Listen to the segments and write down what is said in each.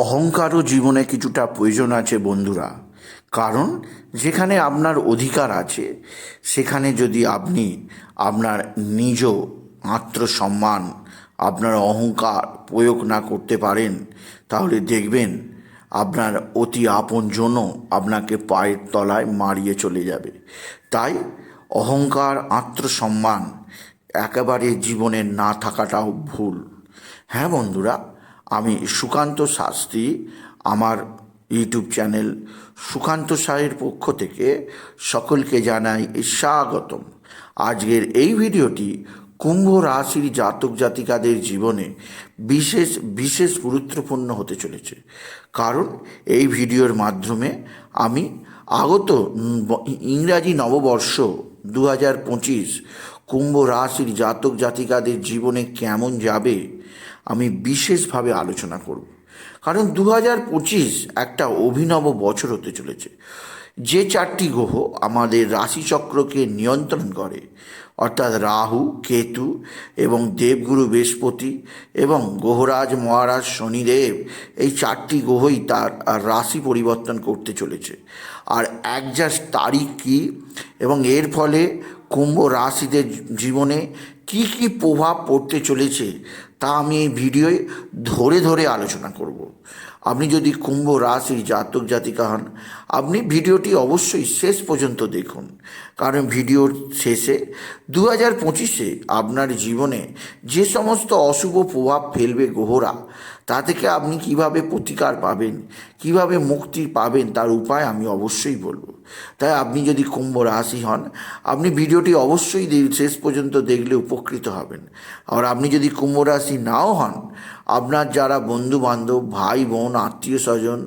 অহংকারও জীবনে কিছুটা প্রয়োজন আছে, বন্ধুরা। কারণ যেখানে আপনার অধিকার আছে, সেখানে যদি আপনি আপনার নিজ আত্মসম্মান, আপনার অহংকার প্রয়োগ না করতে পারেন, তাহলে দেখবেন আপনার অতি আপনজনও আপনাকে পায়ের তলায় মারিয়ে চলে যাবে। তাই অহংকার, আত্মসম্মান একেবারে জীবনে না থাকাটাও ভুল। হ্যাঁ বন্ধুরা? আমি সুকান্ত শাস্ত্রী, আমার ইউটিউব চ্যানেল সুকান্ত সাহের পক্ষ থেকে সকলকে জানাই স্বাগতম। আজকের এই ভিডিওটি কুম্ভ রাশির জাতক জাতিকাদের জীবনে বিশেষ বিশেষ গুরুত্বপূর্ণ হতে চলেছে। কারণ এই ভিডিওর মাধ্যমে আমি আগত ইংরাজি নববর্ষ দু হাজার পঁচিশ কুম্ভ রাশির জাতক জাতিকাদের জীবনে কেমন যাবে আমি বিশেষভাবে আলোচনা করব। কারণ দু হাজার পঁচিশ একটা অভিনব বছর হতে চলেছে। যে চারটি গ্রহ আমাদের রাশিচক্রকে নিয়ন্ত্রণ করে, অর্থাৎ রাহু, কেতু এবং দেবগুরু বৃহস্পতি এবং গ্রহরাজ, মহারাজ, শনিদেব, এই চারটি গ্রহই তার রাশি পরিবর্তন করতে চলেছে। আর এক একজাস্ট তারিখ কী এবং এর ফলে কুম্ভ রাশিদের জীবনে কি কি প্রভাব পড়তে চলেছে তা আমি এই ভিডিওয় ধরে ধরে আলোচনা করব। আপনি যদি কুম্ভ রাশির জাতক জাতিকা হন, আপনি ভিডিওটি অবশ্যই শেষ পর্যন্ত দেখুন। কারণ ভিডিওর শেষে দু হাজার পঁচিশে আপনার জীবনে যে সমস্ত অশুভ প্রভাব ফেলবে গ্রহরা তা থেকে আপনি কীভাবে প্রতিকার পাবেন, কীভাবে মুক্তি পাবেন তার উপায় আমি অবশ্যই বলব। তাই আপনি যদি কুম্ভ রাশি হন, আপনি ভিডিওটি অবশ্যই শেষ পর্যন্ত দেখলে উপকৃত হবেন। আর আপনি যদি কুম্ভ রাশি নাও হন, আপনার যারা বন্ধু বান্ধব ভাই, বোন, আত্মীয় স্বজন,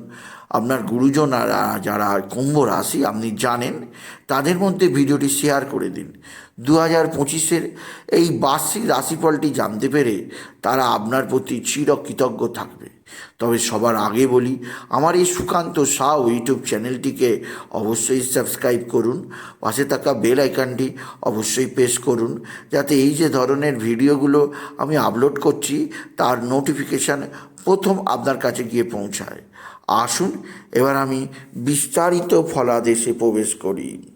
আপনার গুরুজনরা যারা কুম্ভ রাশি, আপনি জানেন, তাদের মধ্যে ভিডিওটি শেয়ার করে দিন। দু হাজার পঁচিশের এই বার্ষিক রাশিফলটি জানতে পেরে তারা আপনার প্রতি চিরকৃতজ্ঞ থাকবে। তবে সবার আগে বলি, আমার এই সুকান্ত সাউ ইউটিউব চ্যানেলটিকে অবশ্যই সাবস্ক্রাইব করুন, পাশে থাকা বেল আইকনটি অবশ্যই প্রেস করুন, যাতে এই যে ধরনের ভিডিওগুলো আমি আপলোড করছি, তার নোটিফিকেশান প্রথম আপনার কাছে গিয়ে পৌঁছায়। আসুন, এবার আমি বিস্তারিত ফলাদেশে প্রবেশ করি।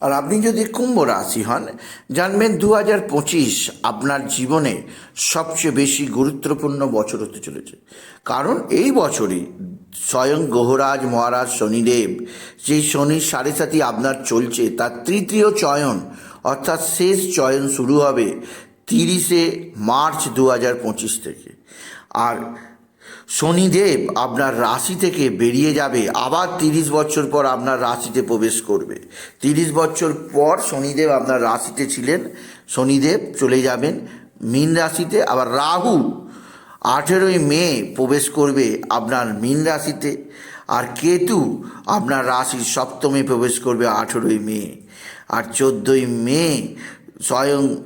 আর আপনি যদি কুম্ভ রাশি হন, জানবেন দু হাজার পঁচিশ আপনার জীবনে সবচেয়ে বেশি গুরুত্বপূর্ণ বছর হতে চলেছে। কারণ এই বছরই স্বয়ং গ্রহরাজ মহারাজ শনিদেব, যেই শনির সাড়ে সাথী আপনার চলছে, তার তৃতীয় চয়ন, অর্থাৎ শেষ চয়ন শুরু হবে তিরিশে মার্চ দু হাজার পঁচিশ থেকে। আর শনিদেব আপনার রাশি থেকে বেরিয়ে যাবে। আবার তিরিশ বছর পর আপনার রাশিতে প্রবেশ করবে। তিরিশ বছর পর শনিদেব আপনার রাশিতে ছিলেন। শনিদেব চলে যাবেন মীন রাশিতে। আবার রাহু আঠেরোই মে প্রবেশ করবে আপনার মীন রাশিতে। আর কেতু আপনার রাশির সপ্তমে প্রবেশ করবে আঠেরোই মে। আর চোদ্দোই মে স্বয়ং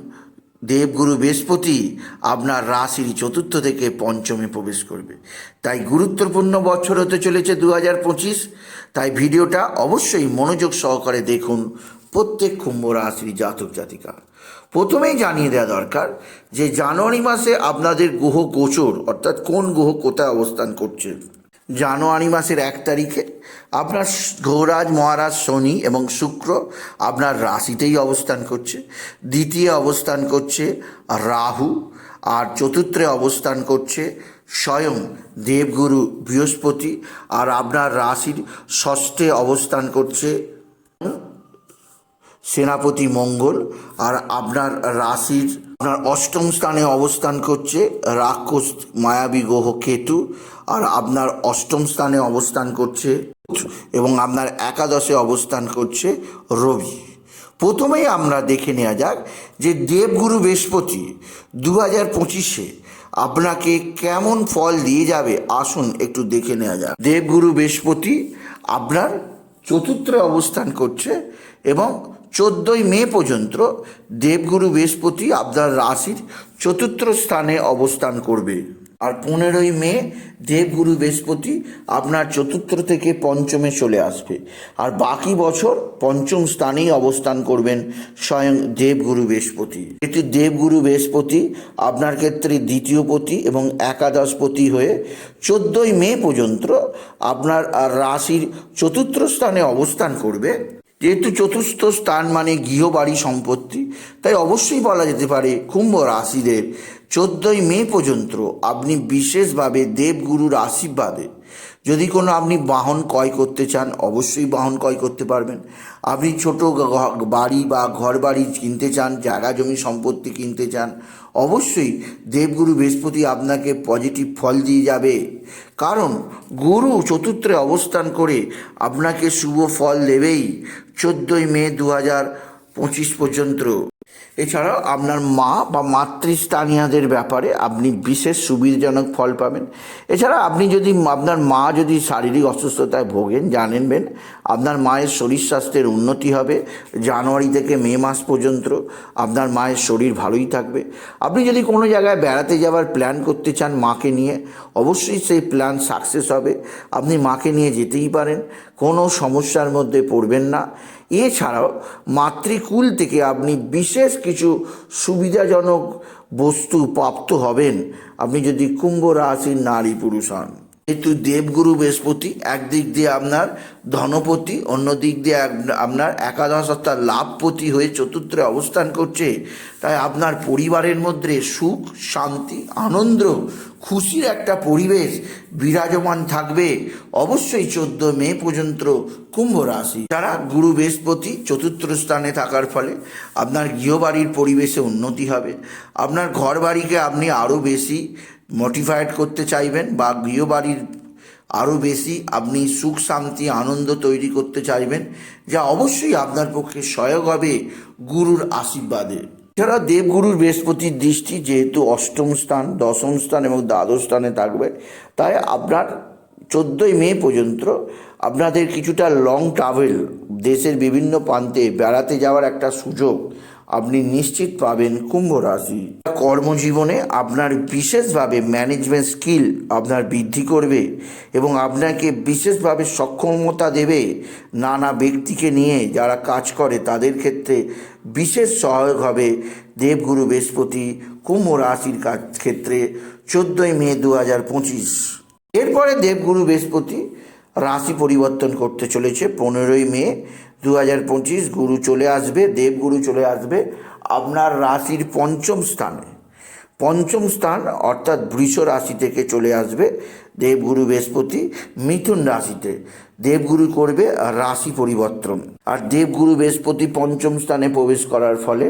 দেবগুরু বৃহস্পতি আপনার রাশির চতুর্থ থেকে পঞ্চমে প্রবেশ করবে। তাই গুরুত্বপূর্ণ বছর হতে চলেছে দু হাজার পঁচিশ। তাই ভিডিওটা অবশ্যই মনোযোগ সহকারে দেখুন প্রত্যেক কুম্ভ রাশির জাতক জাতিকা। প্রথমেই জানিয়ে দেওয়া দরকার যে জানুয়ারি মাসে আপনাদের গ্রহ গোচর, অর্থাৎ কোন গ্রহ কোথায় অবস্থান করছে। জানুয়ারি মাসের এক তারিখে আপনার গৌরাজ মহারাজ শনি এবং শুক্র আপনার রাশিতেই অবস্থান করছে, দ্বিতীয় অবস্থান করছে রাহু, আর চতুর্থে অবস্থান করছে স্বয়ং দেবগুরু বৃহস্পতি, আর আপনার রাশির ষষ্ঠে অবস্থান করছে সেনাপতি মঙ্গল, আর আপনার রাশির আপনার অষ্টম স্থানে অবস্থান করছে রাক্ষস মায়াবী গ্রহ কেতু, আর আপনার অষ্টম স্থানে অবস্থান করছে এবং আপনার একাদশে অবস্থান করছে রবি। প্রথমেই আমরা দেখে নেওয়া যাক যে দেবগুরু বৃহস্পতি দু হাজার পঁচিশে আপনাকে কেমন ফল দিয়ে যাবে, আসুন একটু দেখে নেওয়া যাক। দেবগুরু বৃহস্পতি আপনার চতুর্থে অবস্থান করছে এবং চোদ্দোই মে পর্যন্ত দেবগুরু বৃহস্পতি আপনার রাশির চতুর্থ স্থানে অবস্থান করবে। আর পনেরোই মে দেবগুরু বৃহস্পতি আপনার চতুর্থ থেকে পঞ্চমে চলে আসবে। আর বাকি বছর পঞ্চম স্থানেই অবস্থান করবেন স্বয়ং দেবগুরু বৃহস্পতি। এটি দেবগুরু বৃহস্পতি আপনার ক্ষেত্রে দ্বিতীয় পতি এবং একাদশপতি হয়ে চোদ্দোই মে পর্যন্ত আপনার রাশির চতুর্থ স্থানে অবস্থান করবে। যেহেতু চতুর্থ স্থান মানে গৃহবাড়ি সম্পত্তি, তাই অবশ্যই বলা যেতে পারে কুম্ভ রাশিদের চোদ্দোই মে পর্যন্ত আপনি বিশেষভাবে দেবগুরুর আশীর্বাদে, যদি কোনো আপনি বাহন ক্রয় করতে চান, অবশ্যই বাহন ক্রয় করতে পারবেন। আপনি ছোট বাড়ি বা ঘর বাড়ি কিনতে চান, জায়গা জমি সম্পত্তি কিনতে চান অবশ্যই দেবগুরু বৃহস্পতি আপনাকে পজিটিভ ফল দিয়ে যাবে। কারণ গুরু চতুর্থে অবস্থান করে আপনাকে শুভ ফল দেবেই। চোদ্দই মে দু হাজার পঁচিশ পর্যন্ত। এছাড়াও আপনার মা বা মাতৃস্থানীয়দের ব্যাপারে আপনি বিশেষ সুবিধাজনক ফল পাবেন। এছাড়া আপনি যদি আপনার মা যদি শারীরিক অসুস্থতায় ভোগেন জানেনবেন আপনার মায়ের শরীর স্বাস্থ্যের উন্নতি হবে জানুয়ারি থেকে মে মাস পর্যন্ত। আপনার মায়ের শরীর ভালোই থাকবে। আপনি যদি কোনো জায়গায় বেড়াতে যাওয়ার প্ল্যান করতে চান মাকে নিয়ে, অবশ্যই সেই প্ল্যান সাকসেস হবে। আপনি মাকে নিয়ে যেতেই পারেন, কোনো সমস্যার মধ্যে পড়বেন না। এছাড়াও মাতৃকুল থেকে আপনি বিশেষ কিছু সুবিধাজনক বস্তু প্রাপ্ত হবেন। আপনি যদি কুম্ভ রাশির নারী পুরুষ হন। যেহেতু দেবগুরু বৃহস্পতি একদিক দিয়ে আপনার ধনপতি, অন্য দিক দিয়ে আপনার একাদশ অর্থাৎ লাভপতি হয়ে চতুর্থে অবস্থান করছে। তাই আপনার পরিবারের মধ্যে সুখ, শান্তি, আনন্দ, খুশির একটা পরিবেশ বিরাজমান থাকবে। অবশ্যই চোদ্দ মে পর্যন্ত কুম্ভ রাশি। যারা গুরু বৃহস্পতি চতুর্থ স্থানে থাকার ফলে আপনার গৃহবাড়ির পরিবেশে উন্নতি হবে। আপনার ঘর বাড়িকে আপনি আরও বেশি মোটিফাইড করতে চাইবেন বা গৃহবাড়ির আরও বেশি আপনি সুখ, শান্তি, আনন্দ তৈরি করতে চাইবেন, যা অবশ্যই আপনার পক্ষে সহায়ক হবে গুরুর আশীর্বাদে। এছাড়া দেবগুরুর বৃহস্পতির দৃষ্টি যেহেতু অষ্টম স্থান, দশম স্থান এবং দ্বাদশ স্থানে থাকবে, তাই আপনার চোদ্দোই মে পর্যন্ত আপনাদের কিছুটা লং ট্রাভেল দেশের বিভিন্ন প্রান্তে বেড়াতে যাওয়ার একটা সুযোগ আপনি নিশ্চিত পাবেন কুম্ভ রাশি। কর্মজীবনে আপনার বিশেষভাবে ম্যানেজমেন্ট স্কিল আপনার বৃদ্ধি করবে এবং আপনাকে বিশেষভাবে সক্ষমতা দেবে নানা ব্যক্তিকে নিয়ে যারা কাজ করে, তাদের ক্ষেত্রে বিশেষ সহায়ক হবে দেবগুরু বৃহস্পতি কুম্ভ রাশির কাজ ক্ষেত্রে চোদ্দোই মে দু হাজার পঁচিশ। এরপরে দেবগুরু বৃহস্পতি রাশি পরিবর্তন করতে চলেছে পনেরোই মে দু হাজার পঁচিশ গুরু চলে আসবে, দেবগুরু চলে আসবে আপনার রাশির পঞ্চম স্থানে। পঞ্চম স্থান অর্থাৎ বৃষ রাশি থেকে চলে আসবে দেবগুরু বৃহস্পতি, মিথুন রাশিতে। দেবগুরু করবে রাশি পরিবর্তন। আর দেবগুরু বৃহস্পতি পঞ্চম স্থানে প্রবেশ করার ফলে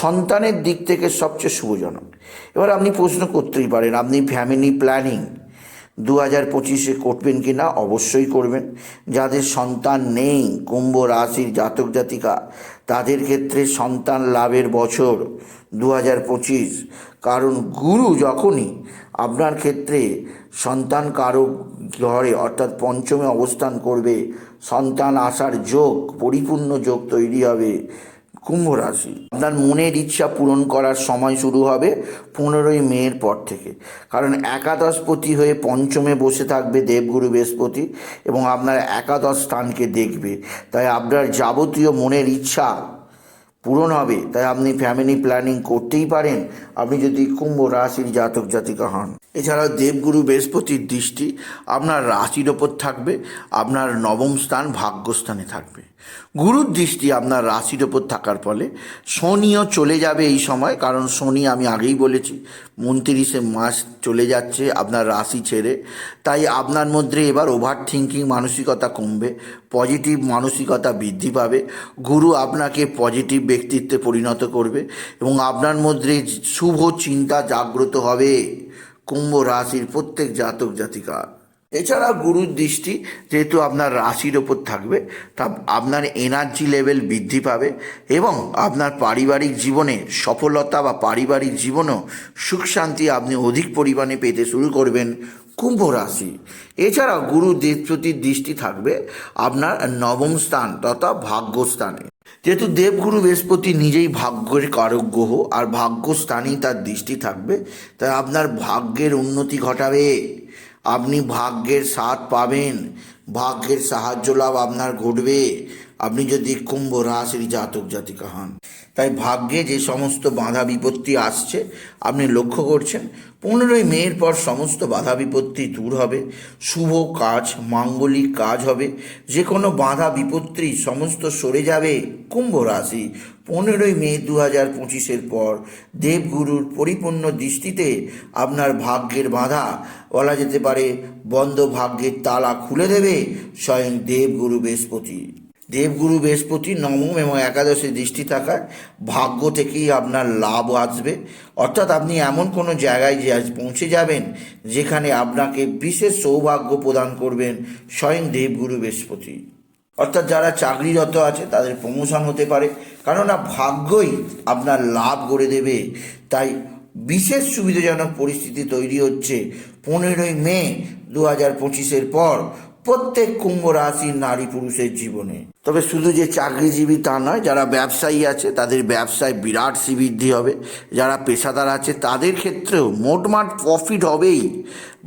সন্তানের দিক থেকে সবচেয়ে শুভজনক। এবার আপনি প্রশ্ন করতেই পারেন, আপনি ফ্যামিলি প্ল্যানিং দু হাজার পঁচিশে করবেন কি না অবশ্যই করবেন। যাদের সন্তান নেই, কুম্ভ রাশির জাতক জাতিকা, তাদের ক্ষেত্রে সন্তান লাভের বছর দু হাজার পঁচিশ। কারণ গুরু যখনই আপনার ক্ষেত্রে সন্তান কারও ঘরে অর্থাৎ পঞ্চমে অবস্থান করবে, সন্তান আসার যোগ, পরিপূর্ণ যোগ তৈরি হবে। কুম্ভ রাশি। আপনার মনের ইচ্ছা পূরণ করার সময় শুরু হবে পনেরোই মেয়ের পর থেকে। কারণ একাদশপতি হয়ে পঞ্চমে বসে থাকবে দেবগুরু বৃহস্পতি এবং আপনার একাদশ স্থানকে দেখবে। তাই আপনার যাবতীয় মনের ইচ্ছা পূরণ হবে। তাই আপনি ফ্যামিলি প্ল্যানিং করতেই পারেন। আপনি যদি কুম্ভ রাশির জাতক জাতিকা হন। এছাড়াও দেবগুরু বৃহস্পতির দৃষ্টি, আপনার রাশির ওপর থাকবে, আপনার নবম স্থান ভাগ্যস্থানে থাকবে। গুরুর দৃষ্টি আপনার রাশির ওপর থাকার ফলে শনিও চলে যাবে এই সময়, কারণ শনি আমি আগেই বলেছি, উনতিরিশে মাস চলে যাচ্ছে আপনার রাশি ছেড়ে, তাই আপনার মধ্যে এবার ওভার থিঙ্কিং মানসিকতা কমবে পজিটিভ মানসিকতা বৃদ্ধি পাবে, গুরু আপনাকে পজিটিভ ব্যক্তিত্বে পরিণত করবে এবং আপনার মধ্যে শুভ চিন্তা জাগ্রত হবে। কুম্ভ রাশির প্রত্যেক জাতক জাতিকা। এছাড়া গুরুর দৃষ্টি যেহেতু আপনার রাশির ওপর থাকবে, তা আপনার এনার্জি লেভেল বৃদ্ধি পাবে এবং আপনার পারিবারিক জীবনে সফলতা বা পারিবারিক জীবনেও সুখ শান্তি আপনি অধিক পরিমাণে পেতে শুরু করবেন। কুম্ভ রাশি। এছাড়া গুরু বৃহস্পতির দৃষ্টি থাকবে আপনার নবম স্থান তথা ভাগ্যস্থানে। যেহেতু দেবগুরু বৃহস্পতি নিজেই ভাগ্যের কারক গ্রহ আর ভাগ্যস্থানেই তার দৃষ্টি থাকবে, তাই আপনার ভাগ্যের উন্নতি ঘটাবে। আপনি ভাগ্যের স্বাদ পাবেন, ভাগ্যের সাহায্য লাভ আপনার ঘটবে। আপনি যদি কুম্ভ রাশির জাতক জাতিকা হন, তাই ভাগ্যে যে সমস্ত বাধা বিপত্তি আসছে, আপনি লক্ষ্য করছেন পনেরোই মেয়ের পর সমস্ত বাধা বিপত্তি দূর হবে, শুভ কাজ, মাঙ্গলিক কাজ হবে যে কোনো বাধা বিপত্তি সমস্ত সরে যাবে কুম্ভ রাশি। পনেরোই মে দু হাজার পঁচিশের পর দেবগুরুর পরিপূর্ণ দৃষ্টিতে আপনার ভাগ্যের বাধা, বলা যেতে পারে বন্ধ ভাগ্যের তালা খুলে দেবে স্বয়ং দেবগুরু বৃহস্পতি। দেবগুরু বৃহস্পতি, নবম এবং একাদশে দৃষ্টি থাকায় ভাগ্য থেকেই আপনার লাভ আসবে। অর্থাৎ আপনি এমন কোনো জায়গায় যে আজ পৌঁছে যাবেন, যেখানে আপনাকে বিশেষ সৌভাগ্য প্রদান করবেন স্বয়ং দেবগুরু বৃহস্পতি। অর্থাৎ যারা চাকরিরত আছে, তাদের প্রমোশন হতে পারে। কেননা ভাগ্যই আপনার লাভ করে দেবে। তাই বিশেষ সুবিধাজনক পরিস্থিতি তৈরি হচ্ছে পনেরোই মে দু হাজার পঁচিশের পর। প্রত্যেক কুম্ভ রাশির নারী পুরুষের জীবনে। তবে শুধু যে চাকরিজীবী তা নয়, যারা ব্যবসায়ী আছে, তাদের ব্যবসায় বিরাট শ্রীবৃদ্ধি হবে। যারা পেশাদার আছে, তাদের ক্ষেত্রেও মোটমাট প্রফিট হবেই।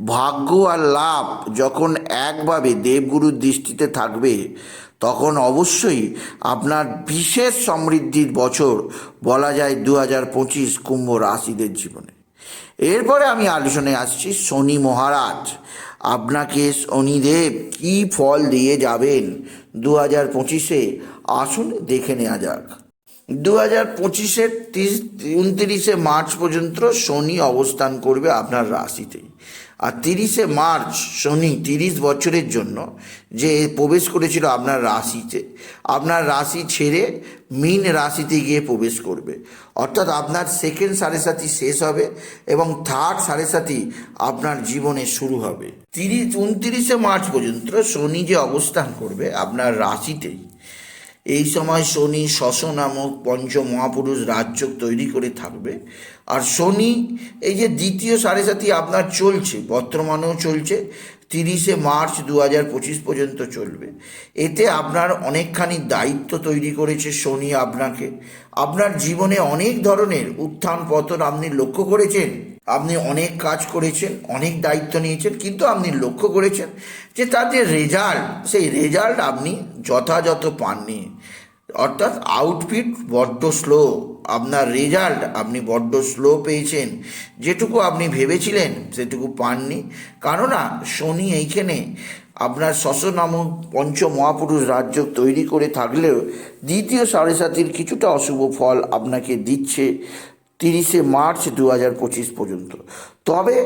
ভাগ্য আর লাভ যখন একভাবে দেবগুরুর দৃষ্টিতে থাকবে, তখন অবশ্যই আপনার বিশেষ সমৃদ্ধির বছর বলা যায় দু হাজার পঁচিশ কুম্ভ রাশিদের জীবনে। এরপরে আমি আলোচনায় আসছি শনি মহারাজ, আপনাকে শনিদেব কি ফল দিয়ে যাবেন? দু হাজার পঁচিশে আসুন দেখে নেওয়া যাক। দু হাজার পঁচিশের তিরিশ, উনত্রিশে মার্চ পর্যন্ত শনি অবস্থান করবে আপনার রাশিতেই আর তিরিশে মার্চ শনি, তিরিশ বছরের জন্য যে প্রবেশ করেছিল আপনার রাশিতে, আপনার রাশি ছেড়ে মীন রাশিতে গিয়ে প্রবেশ করবে। অর্থাৎ আপনার সেকেন্ড সাড়ে সাথী শেষ হবে এবং থার্ড সাড়ে সাথী আপনার জীবনে শুরু হবে। তিরিশ, উনতিরিশে মার্চ পর্যন্ত শনি যে অবস্থান করবে আপনার রাশিতেই এই সময় শনি শশ নামক পঞ্চ মহাপুরুষ রাজ্য তৈরি করে থাকবে। আর শনি, এই যে দ্বিতীয় সাড়ে সাথী আপনার চলছে, বর্তমানেও চলছে। তিরিশে মার্চ দু হাজার পঁচিশ পর্যন্ত চলবে। এতে আপনার অনেকখানি দায়িত্ব তৈরি করেছে শনি আপনাকে। আপনার জীবনে অনেক ধরনের উত্থান পতন আপনি লক্ষ্য করেছেন। আপনি অনেক কাজ করেছেন, অনেক দায়িত্ব নিয়েছেন, কিন্তু আপনি লক্ষ্য করেছেন যে তার যে রেজাল্ট সেই রেজাল্ট আপনি যথাযথ পাননি। অর্থাৎ আউটফিট বড্ড স্লো আপনার রেজাল্ট আপনি বড্ড স্লো পেয়েছেন। যেটুকু আপনি ভেবেছিলেন, সেটুকু পাননি। কেননা শনি এইখানে আপনার শশ নামক পঞ্চ মহাপুরুষ রাজ্য তৈরি করে থাকলেও দ্বিতীয় সাড়ে সাতির কিছুটা অশুভ ফল আপনাকে দিচ্ছে তিরিশে মার্চ দু হাজার পঁচিশ পর্যন্ত। তবে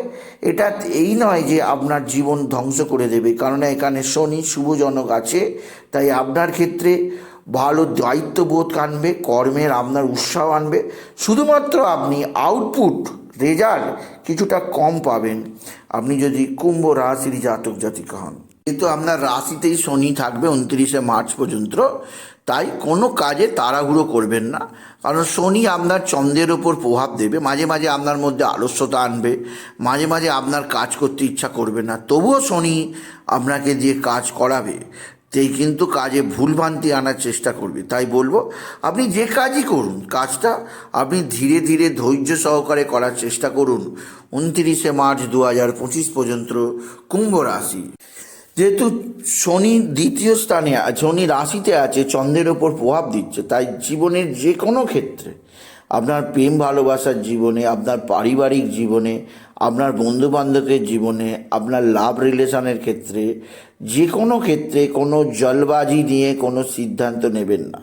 এটা এই নয় যে আপনার জীবন ধ্বংস করে দেবে কারণ এখানে শনি শুভজনক আছে, তাই আপনার ক্ষেত্রে ভালো দায়িত্ববোধ আনবে, কর্মের আপনার উৎসাহ আনবে। শুধুমাত্র আপনি আউটপুট রেজাল্ট কিছুটা কম পাবেন। আপনি যদি কুম্ভ রাশির জাতক জাতিকা হন। কিন্তু আপনার রাশিতেই শনি থাকবে উনত্রিশে মার্চ পর্যন্ত, তাই কোনো কাজে তাড়াহুড়ো করবেন না। কারণ শনি আপনার চন্দ্রের ওপর প্রভাব দেবে, মাঝে মাঝে আপনার মধ্যে আলস্যতা আনবে, মাঝে মাঝে আপনার কাজ করতে ইচ্ছা করবে না। তবুও শনি আপনাকে দিয়ে কাজ করাবে তেই কিন্তু কাজে ভুলভ্রান্তি আনার চেষ্টা করবে, তাই বলব, আপনি যে কাজই করুন, কাজটা আপনি ধীরে ধীরে ধৈর্য সহকারে করার চেষ্টা করুন। উনত্রিশে মার্চ দু হাজার পঁচিশ পর্যন্ত কুম্ভ রাশি। যেহেতু শনি দ্বিতীয় স্থানে, শনি রাশিতে আছে, চন্দ্রের ওপর প্রভাব দিচ্ছে, তাই জীবনের যে কোনো ক্ষেত্রে আপনার প্রেম ভালোবাসার জীবনে, আপনার পারিবারিক জীবনে আপনার বন্ধু বান্ধবের জীবনে, আপনার লাভ রিলেশনের ক্ষেত্রে, যে কোনো ক্ষেত্রে কোনো জলবাজি নিয়ে কোনো সিদ্ধান্ত নেবেন না।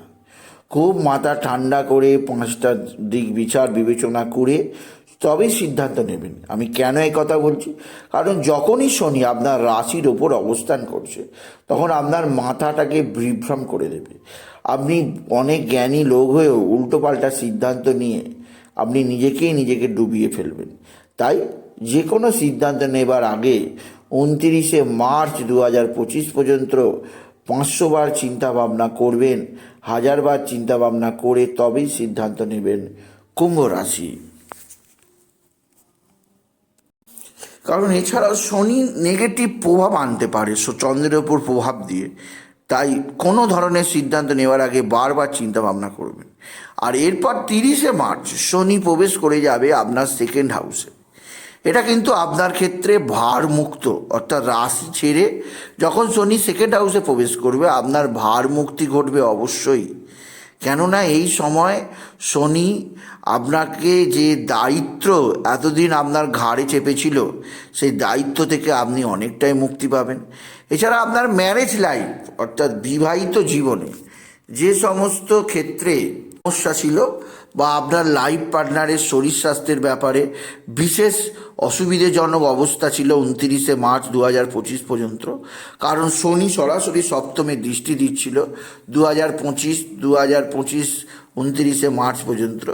খুব মাথা ঠান্ডা করে পাঁচটা দিক বিচার বিবেচনা করে তবেই সিদ্ধান্ত নেবেন। আমি কেন এই কথা বলছি? কারণ যখনই শনি আপনার রাশির ওপর অবস্থান করছে, তখন আপনার মাথাটাকে বিভ্রম করে দেবে। আপনি অনেক জ্ঞানী লোক হয়েও উল্টোপাল্টা সিদ্ধান্ত নিয়ে আপনি নিজেকেই নিজেকে ডুবিয়ে ফেলবেন। তাই যে কোনো সিদ্ধান্ত নেবার আগে উনতিরিশে মার্চ দু হাজার পঁচিশ পর্যন্ত পাঁচশো বার চিন্তা ভাবনা করবেন, হাজারবার চিন্তা ভাবনা করে তবেই সিদ্ধান্ত নেবেন কুম্ভ রাশি। কারণ এছাড়াও শনি নেগেটিভ প্রভাব আনতে পারে চন্দ্রের ওপর প্রভাব দিয়ে। তাই কোনো ধরনের সিদ্ধান্ত নেওয়ার আগে বারবার চিন্তা ভাবনা করবেন। আর এরপর তিরিশে মার্চ শনি প্রবেশ করে যাবে আপনার সেকেন্ড হাউসে এটা কিন্তু আপনার ক্ষেত্রে ভার মুক্ত অর্থাৎ রাশি ছেড়ে যখন শনি সেকেন্ড হাউসে প্রবেশ করবে, আপনার ভার মুক্তি ঘটবে অবশ্যই। কেননা এই সময় শনি আপনাকে যে দায়িত্ব এতদিন আপনার ঘাড়ে চেপেছিল, সেই দায়িত্ব থেকে আপনি অনেকটাই মুক্তি পাবেন। এছাড়া আপনার ম্যারেজ লাইফ অর্থাৎ বিবাহিত জীবনে যে সমস্ত ক্ষেত্রে সমস্যা ছিল বা আপনার লাইফ পার্টনারের শরীর স্বাস্থ্যের ব্যাপারে বিশেষ অসুবিধেজনক অবস্থা ছিল উনতিরিশে মার্চ দু হাজার পঁচিশ পর্যন্ত। কারণ শনি সরাসরি সপ্তমে দৃষ্টি দিচ্ছিল দু হাজার পঁচিশ দু হাজার পঁচিশ, উনতিরিশে মার্চ পর্যন্ত।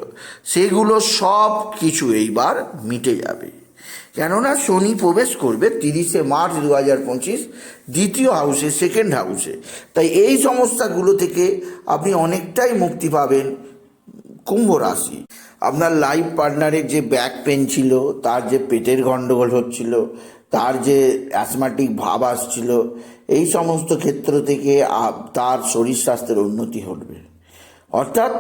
সেগুলো সব কিছু এইবার মিটে যাবে। কেননা শনি প্রবেশ করবে তিরিশে মার্চ দু হাজার পঁচিশ দ্বিতীয় হাউসে সেকেন্ড হাউসে। তাই এই সমস্যাগুলো থেকে আপনি অনেকটাই মুক্তি পাবেন কুম্ভ রাশি। আপনার লাইফ পার্টনারের যে ব্যাক পেন ছিল, তার যে পেটের গণ্ডগোল হচ্ছিল, তার যে অ্যাসমাটিক ভাব আসছিল, এই সমস্ত ক্ষেত্র থেকে তার শরীর স্বাস্থ্যের উন্নতি ঘটবে। অর্থাৎ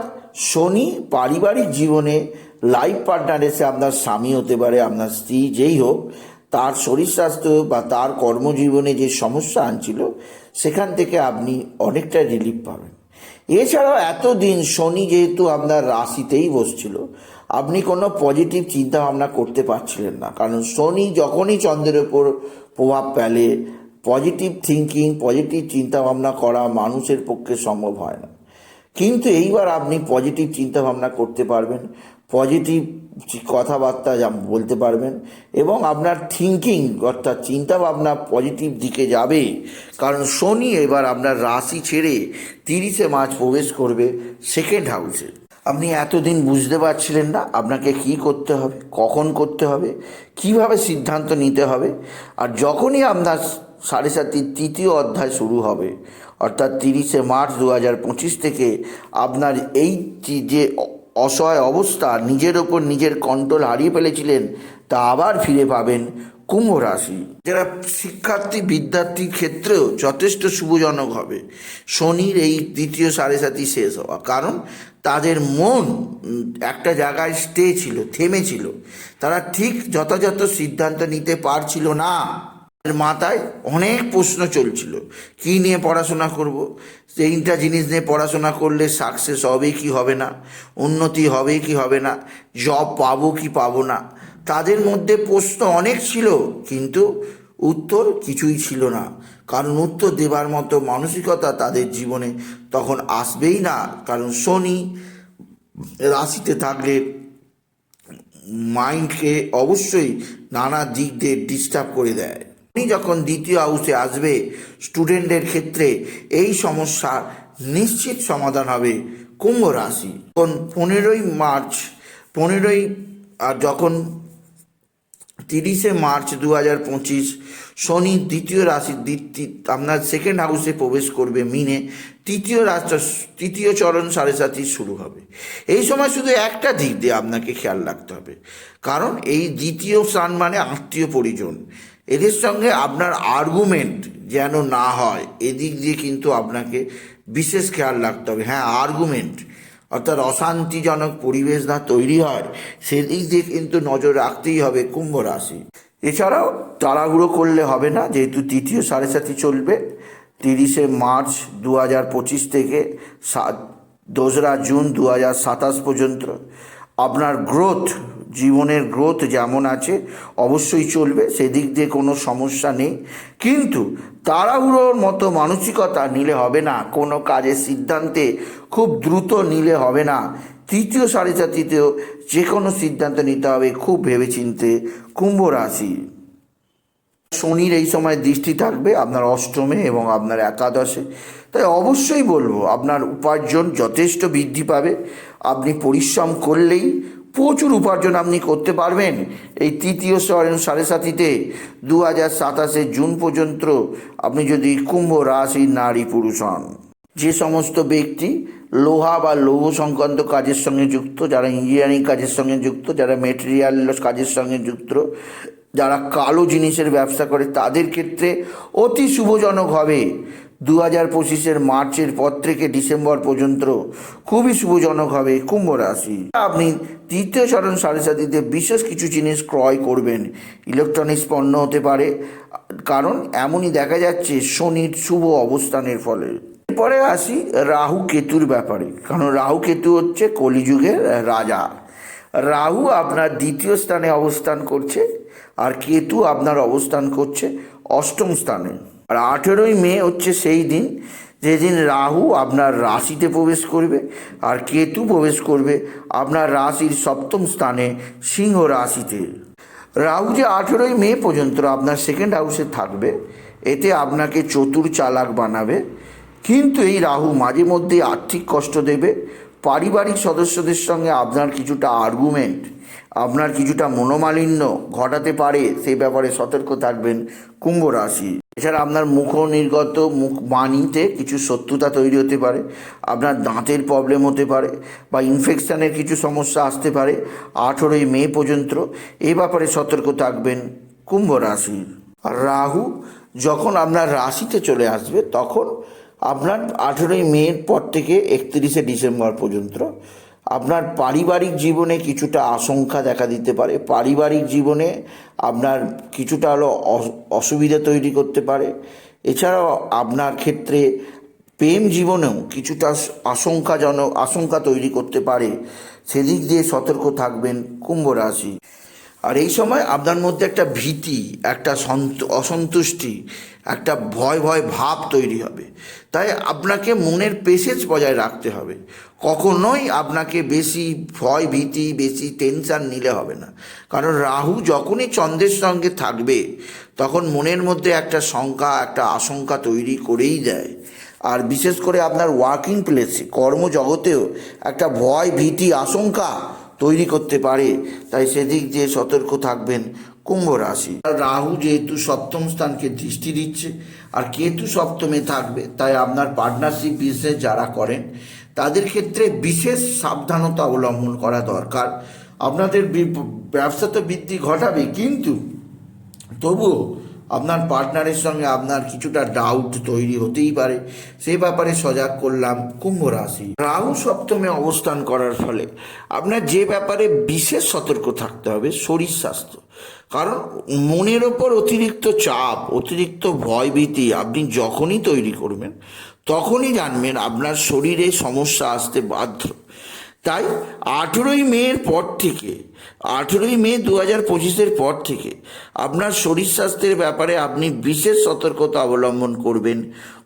শনি পারিবারিক জীবনে লাইফ পার্টনার এসে আপনার স্বামী হতে পারে, আপনার স্ত্রী যেই হোক, তার শরীর স্বাস্থ্য বা তার কর্মজীবনে যে সমস্যা আনছিল, সেখান থেকে আপনি অনেকটা রিলিফ পাবেন। এছাড়াও এতদিন শনি যেহেতু আপনার রাশিতেই বসছিল, আপনি কোনো পজিটিভ চিন্তা ভাবনা করতে পারছিলেন না। কারণ শনি যখনই চন্দ্রের ওপর প্রভাব ফেলে পজিটিভ থিঙ্কিং পজিটিভ চিন্তা ভাবনা করা মানুষের পক্ষে সম্ভব হয় না। কিন্তু এইবার আপনি পজিটিভ চিন্তা ভাবনা করতে পারবেন পজিটিভ কথাবার্তা বলতে পারবেন এবং আপনার থিঙ্কিং অর্থাৎ চিন্তা ভাবনা পজিটিভ দিকে যাবে। কারণ শনি এবার আপনার রাশি ছেড়ে তিরিশে মার্চ প্রবেশ করবে সেকেন্ড হাউসে আপনি এতদিন বুঝতে পারছিলেন না আপনাকে কি করতে হবে, কখন করতে হবে, কীভাবে সিদ্ধান্ত নিতে হবে। আর যখনই আপনার সাড়ে সাতির তৃতীয় অধ্যায় শুরু হবে অর্থাৎ তিরিশে মার্চ দু হাজার পঁচিশ থেকে আপনার এই যে- অসহায় অবস্থা নিজের ওপর নিজের কন্ট্রোল হারিয়ে ফেলেছিলেন, তা আবার ফিরে পাবেন কুম্ভ রাশি। যারা শিক্ষার্থী বিদ্যার্থীর ক্ষেত্রেও যথেষ্ট শুভজনক হবে। শনির এই দ্বিতীয় সাড়ে সাতি শেষ হওয়া। কারণ তাদের মন একটা জায়গায় স্টে ছিল, থেমেছিল। তারা ঠিক যথাযথ সিদ্ধান্ত নিতে পারছিল না। মাথায় অনেক প্রশ্ন চলছিল। কি নিয়ে পড়াশোনা করব? তিনটা জিনিস নিয়ে পড়াশোনা করলে সাকসেস হবে কি হবে না? উন্নতি হবে কি হবে না? জব পাবো কি পাবো না? তাদের মধ্যে প্রশ্ন অনেক ছিল, কিন্তু উত্তর কিছুই ছিল না। কারণ উত্তর দেবার মতো মানসিকতা তাদের জীবনে তখন আসবেই না। কারণ শনি রাশিতে থাকলে মাইন্ডকে অবশ্যই নানা দিক দিয়ে ডিস্টার্ব করে দেয়। উনি যখন দ্বিতীয় হাউসে আসবে স্টুডেন্টদের ক্ষেত্রে এই সমস্যার নিশ্চিত সমাধান হবে কুম্ভ রাশি। কোন পনেরোই মার্চ, পনেরোই, আর যখন তিরিশে মার্চ দু হাজার পঁচিশ, শনি দ্বিতীয় রাশি আপনার সেকেন্ড হাউসে প্রবেশ করবে মিনে, তৃতীয় রাষ্ট্র তৃতীয় চরণ সাড়ে সাতই শুরু হবে। এই সময় শুধু একটা দিক দিয়ে আপনাকে খেয়াল রাখতে হবে। কারণ এই দ্বিতীয় স্থান মানে আত্মীয় পরিজন। এদের সঙ্গে আপনার আর্গুমেন্ট যেন না হয়, এদিক দিয়ে কিন্তু আপনাকে বিশেষ খেয়াল রাখতে হবে। হ্যাঁ আর্গুমেন্ট অর্থাৎ অশান্তিজনক পরিবেশ না তৈরি হয়, সেদিক দিয়ে কিন্তু নজর রাখতেই হবে কুম্ভ রাশি। এছাড়াও তাড়াহুড়ো করলে হবে না, যেহেতু তৃতীয় সাড়ে সাথী চলবে, তিরিশে মার্চ দু হাজার পঁচিশ থেকে সাত, দোসরা জুন দু হাজার সাতাশ পর্যন্ত। আপনার গ্রোথ জীবনের গ্রোথ যেমন আছে, অবশ্যই চলবে, সেদিক দিয়ে কোনো সমস্যা নেই। কিন্তু তাড়াহুড়োর মতো মানসিকতা নিলে হবে না, কোনো কাজের সিদ্ধান্তে খুব দ্রুত নিলে হবে না। তৃতীয় সাড়ে সাতিতেও যে কোনো সিদ্ধান্ত নিতে হবে, খুব ভেবেচিন্তে কুম্ভ রাশি। শনির এই সময় দৃষ্টি থাকবে আপনার অষ্টমে এবং আপনার একাদশে। তাই অবশ্যই বলব, আপনার উপার্জন যথেষ্ট বৃদ্ধি পাবে। আপনি পরিশ্রম করলেই প্রচুর উপার্জন আপনি করতে পারবেন। এই তৃতীয় সাড়ে সাতিতে দু হাজার সাতাশে জুন পর্যন্ত আপনি যদি কুম্ভ রাশি নারী পুরুষ হন। যে সমস্ত ব্যক্তি লোহা বা লৌহ সংক্রান্ত কাজের সঙ্গে যুক্ত, যারা ইঞ্জিনিয়ারিং কাজের সঙ্গে যুক্ত, যারা মেটেরিয়াল কাজের সঙ্গে যুক্ত, যারা কালো জিনিসের ব্যবসা করে, তাদের ক্ষেত্রে অতি শুভজনক হবে। দু হাজার পঁচিশের মার্চের পর থেকে ডিসেম্বর পর্যন্ত খুবই শুভজনক হবে কুম্ভ রাশি। আপনি তৃতীয় চরণ সাড়ে সাতিতে বিশেষ কিছু জিনিস ক্রয় করবেন। ইলেকট্রনিক্স পণ্য হতে পারে, কারণ এমনই দেখা যাচ্ছে শনির শুভ অবস্থানের ফলে। এরপরে আসি রাহু কেতুর ব্যাপারে, কারণ রাহু কেতু হচ্ছে কলিযুগের রাজা। রাহু আপনার দ্বিতীয় স্থানে অবস্থান করছে, আর কেতু আপনার অবস্থান করছে অষ্টম স্থানে। আর আঠেরোই মে হচ্ছে সেই দিন, যেদিন রাহু আপনার রাশিতে প্রবেশ করবে আর কেতু প্রবেশ করবে আপনার রাশির সপ্তম স্থানে সিংহ রাশিতে। রাহু যে আঠেরোই মে পর্যন্ত আপনার সেকেন্ড হাউসে থাকবে, এতে আপনাকে চতুর চালাক বানাবে। কিন্তু এই রাহু মাঝে মধ্যে আর্থিক কষ্ট দেবে, পারিবারিক সদস্যদের সঙ্গে আপনার কিছুটা আর্গুমেন্ট আপনার কিছুটা মনোমালিন্য ঘটাতে পারে সেই ব্যাপারে সতর্ক থাকবেন কুম্ভ রাশি। এছাড়া আপনার মুখ নির্গত মুখ বাণীতে কিছু শত্রুতা তৈরি হতে পারে, আপনার দাঁতের প্রবলেম হতে পারে বা ইনফেকশানের কিছু সমস্যা আসতে পারে। আঠেরোই মে পর্যন্ত এ ব্যাপারে সতর্ক থাকবেন কুম্ভ রাশি। আর রাহু যখন আপনার রাশিতে চলে আসবে, তখন আপনার আঠেরোই মের পর থেকে একত্রিশে ডিসেম্বর পর্যন্ত আপনার পারিবারিক জীবনে কিছুটা আশঙ্কা দেখা দিতে পারে। পারিবারিক জীবনে আপনার কিছুটা হলো অসুবিধা তৈরি করতে পারে। এছাড়াও আপনার ক্ষেত্রে প্রেম জীবনেও কিছুটা আশঙ্কাজনক আশঙ্কা তৈরি করতে পারে। সেদিক দিয়ে সতর্ক থাকবেন কুম্ভ রাশি। আর এই সময় আপনার মধ্যে একটা ভীতি, একটা সন্ত, অসন্তুষ্টি, একটা ভয় ভয় ভাব তৈরি হবে। তাই আপনাকে মনের পেশেজ বজায় রাখতে হবে। কখনোই আপনাকে বেশি ভয়, ভীতি, বেশি টেনশন নিলে হবে না। কারণ রাহু যখনই চন্দ্রের সঙ্গে থাকবে, তখন মনের মধ্যে একটা শঙ্কা, একটা আশঙ্কা তৈরি করেই দেয় আর বিশেষ করে আপনার ওয়ার্কিং প্লেসে কর্মজগতেও একটা ভয়, ভীতি, আশঙ্কা তৈরি করতে পারে, তাই সেদিক দিয়ে সতর্ক থাকবেন কুম্ভ রাশি। রাহু যেহেতু সপ্তম স্থানকে দৃষ্টি দিচ্ছে, আর কেতু সপ্তমে থাকবে, তাই আপনার পার্টনারশিপ বিজনেস যারা করেন, তাদের ক্ষেত্রে বিশেষ সাবধানতা অবলম্বন করা দরকার। আপনাদের ব্যবসা তো বৃদ্ধি ঘটাবে, কিন্তু তবুও আপনার পার্টনারের সঙ্গে আপনার কিছুটা ডাউট তৈরি হতেই পারে। সে ব্যাপারে সজাগ করলাম কুম্ভ রাশি। রাহু সপ্তমে অবস্থান করার ফলে আপনার যে ব্যাপারে বিশেষ সতর্ক থাকতে হবে শরীর স্বাস্থ্য। কারণ মনের ওপর অতিরিক্ত চাপ, অতিরিক্ত ভয়ভীতি আপনি যখনই তৈরি করবেন, তখনই জানবেন আপনার শরীরে সমস্যা আসতে বাধ্য। তাই আঠেরোই মের পর থেকে, আঠেরোই মে দু হাজার পঁচিশের পর থেকে আপনার শরীর স্বাস্থ্যের ব্যাপারে আপনি বিশেষ সতর্কতা অবলম্বন করবেন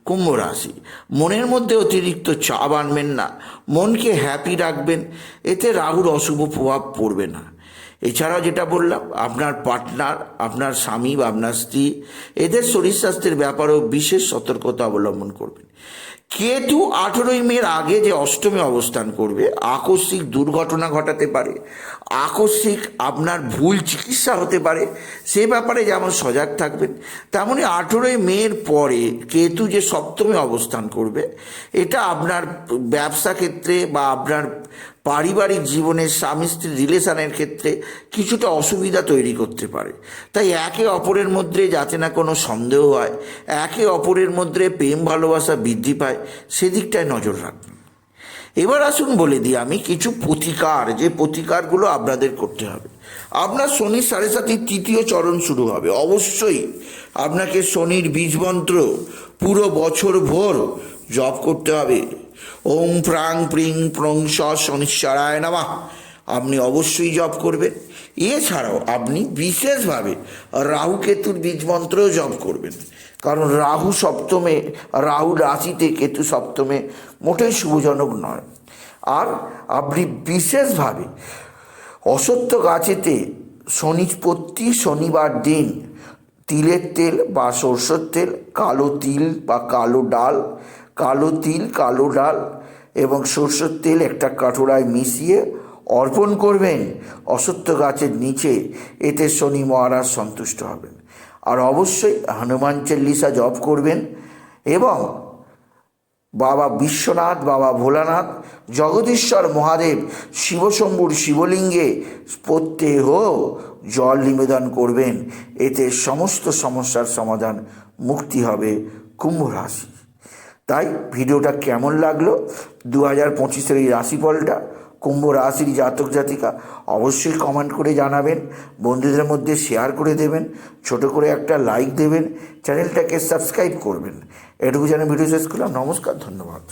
কুম্ভ রাশি। মনের মধ্যে অতিরিক্ত চাপ আনবেন না, মনকে হ্যাপি রাখবেন, এতে রাহুর অশুভ প্রভাব পড়বে না। এছাড়াও যেটা বললাম, আপনার পার্টনার আপনার স্বামী বা আপনার স্ত্রী, এদের শরীর স্বাস্থ্যের ব্যাপারেও বিশেষ সতর্কতা অবলম্বন করবেন। কেতু আঠেরোই মের আগে যে অষ্টমী অবস্থান করবে, আকস্মিক দুর্ঘটনা ঘটাতে পারে, আকস্মিক আপনার ভুল চিকিৎসা হতে পারে, সে ব্যাপারে যেমন সজাগ থাকবেন, তেমনি আঠেরোই মের পরে কেতু যে সপ্তমী অবস্থান করবে, এটা আপনার ব্যবসা ক্ষেত্রে বা আপনার পারিবারিক জীবনের স্বামী স্ত্রীর রিলেশনের ক্ষেত্রে কিছুটা অসুবিধা তৈরি করতে পারে। তাই একে অপরের মধ্যে যাতে না কোনো সন্দেহ হয়, একে অপরের মধ্যে প্রেম ভালোবাসা বৃদ্ধি পায়, সেদিকটায় নজর রাখবেন এবার আসুন বলে দিই আমি কিছু প্রতিকার, যে প্রতিকারগুলো আপনাদের করতে হবে। আপনার শনির সাড়ে সাতির তৃতীয় চরণ শুরু হবে। অবশ্যই আপনাকে শনির বীজমন্ত্র পুরো বছর ভোর জপ করতে হবে। ওম প্রাং প্রিং প্রং শনিশ্বরায় নামা। আপনি অবশ্যই জপ করবেন। এছাড়াও আপনি বিশেষভাবে রাহু কেতুর বীজমন্ত্রও জপ করবেন। কারণ রাহু সপ্তমে, রাহু রাশিতে কেতু সপ্তমে মোটেই শুভজনক নয়। আর আপনি বিশেষভাবে অসত্য গাছেতে শনি প্রতি শনিবার দিন তিলের তেল বা সরষের তেল, কালো তিল বা কালো ডাল কালো তিল, কালো ডাল এবং সরষের তেল একটা কাঠোরায় মিশিয়ে অর্পণ করবেন। অসত্য গাছের নিচে এতে শনি মহারাজ সন্তুষ্ট হবেন। আর অবশ্যই হনুমান চল্লিশা জপ করবেন এবং বাবা বিশ্বনাথ, বাবা ভোলানাথ, জগদীশ্বর মহাদেব, শিবশম্ভুর শিবলিঙ্গে প্রত্যেহ জল নিবেদন করবেন। এতে সমস্ত সমস্যার সমাধান মুক্তি হবে কুম্ভ রাশি। তাই ভিডিওটা কেমন লাগল? দু হাজার পঁচিশের এই রাশিফলটা, কুম্ভ রাশির জাতক জাতিকা, অবশ্যই কমেন্ট করে জানাবেন। বন্ধুদের মধ্যে শেয়ার করে দেবেন। ছোট করে একটা লাইক দেবেন। চ্যানেলটাকে সাবস্ক্রাইব করবেন। এটুকু যেন ভিডিও শেষ করলাম। নমস্কার, ধন্যবাদ।